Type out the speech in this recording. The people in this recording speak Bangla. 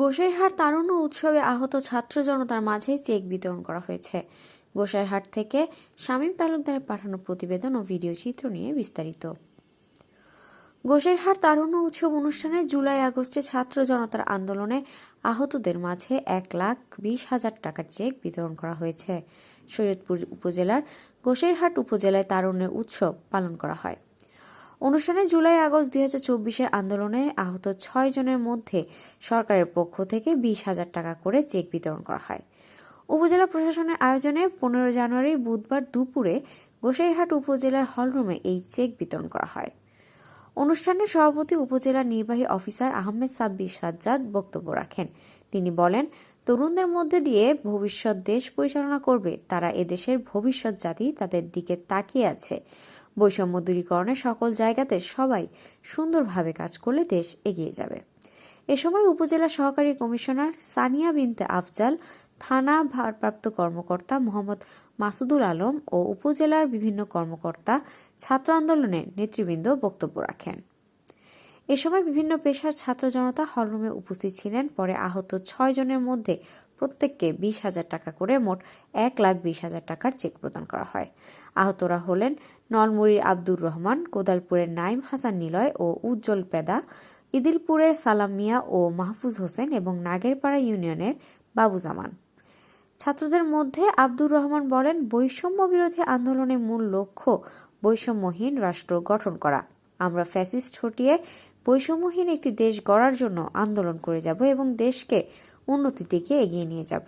গোসাইরহাট তারুণ্য উৎসবে আহত ছাত্র জনতার মাঝে চেক বিতরণ করা হয়েছে। গোসাইরহাট থেকে শামীম তালুকদারের পাঠানো প্রতিবেদন ও ভিডিও চিত্র নিয়ে বিস্তারিত। গোসাইরহাট তারুণ্য উৎসব অনুষ্ঠানে জুলাই আগস্টে ছাত্র জনতার আন্দোলনে আহতদের মাঝে এক লাখ বিশ হাজার টাকার চেক বিতরণ করা হয়েছে। শরীয়তপুর উপজেলার গোসাইরহাট উপজেলায় তারুণ্যের উৎসব পালন করা হয়। অনুষ্ঠানে জুলাই আগস্ট দুই হাজার চব্বিশের আন্দোলনে আহত ছয় জনের মধ্যে সরকারের পক্ষ থেকে বিশ হাজার টাকা করে চেক বিতরণ করা হয়। উপজেলা প্রশাসনের আয়োজনে পনেরো জানুয়ারি বুধবার দুপুরে গোসাইহাট উপজেলার হলরুমে এই চেক বিতরণ করা হয়। অনুষ্ঠানে সভাপতি উপজেলা নির্বাহী অফিসার আহমেদ সাব্বির সাজ্জাদ বক্তব্য রাখেন। তিনি বলেন, তরুণদের মধ্যে দিয়ে ভবিষ্যৎ দেশ পরিচালনা করবে, তারা এদেশের ভবিষ্যৎ জাতি তাদের দিকে তাকিয়ে আছে। বৈষম্য দূরীকরণে সকল জায়গাতে সবাই সুন্দরভাবে কাজ করলে দেশ এগিয়ে যাবে। এ সময় উপজেলা সহকারী কমিশনার সানিয়া বিনতে আফজাল, থানা ভারপ্রাপ্ত কর্মকর্তা মোহাম্মদ মাসুদুল আলম ও উপজেলার বিভিন্ন কর্মকর্তা, ছাত্র আন্দোলনের নেতৃবৃন্দ বক্তব্য রাখেন। এ সময় বিভিন্ন পেশার ছাত্র জনতা হলরুমে উপস্থিত ছিলেন। পরে আহত ছয় জনের মধ্যে প্রত্যেককে বিশ হাজার টাকা করে মোট এক লাখ বিশ হাজার টাকার চেক প্রদান করা হয়। আহতরা হলেন নলমুড়ির আব্দুর রহমান, কোদালপুরের নাইম হাসান নিলয় ও উজ্জ্বল পেদা, ইদিলপুরের সালাম মিয়া ও মাহফুজ হোসেন এবং নাগেরপাড়া ইউনিয়নের বাবু জামান। ছাত্রদের মধ্যে আব্দুর রহমান বলেন, বৈষম্য বিরোধী আন্দোলনের মূল লক্ষ্য বৈষম্যহীন রাষ্ট্র গঠন করা। আমরা ফ্যাসিস্ট হটিয়ে বৈষম্যহীন একটি দেশ গড়ার জন্য আন্দোলন করে যাব এবং দেশকে উন্নতির দিকে এগিয়ে নিয়ে যাব।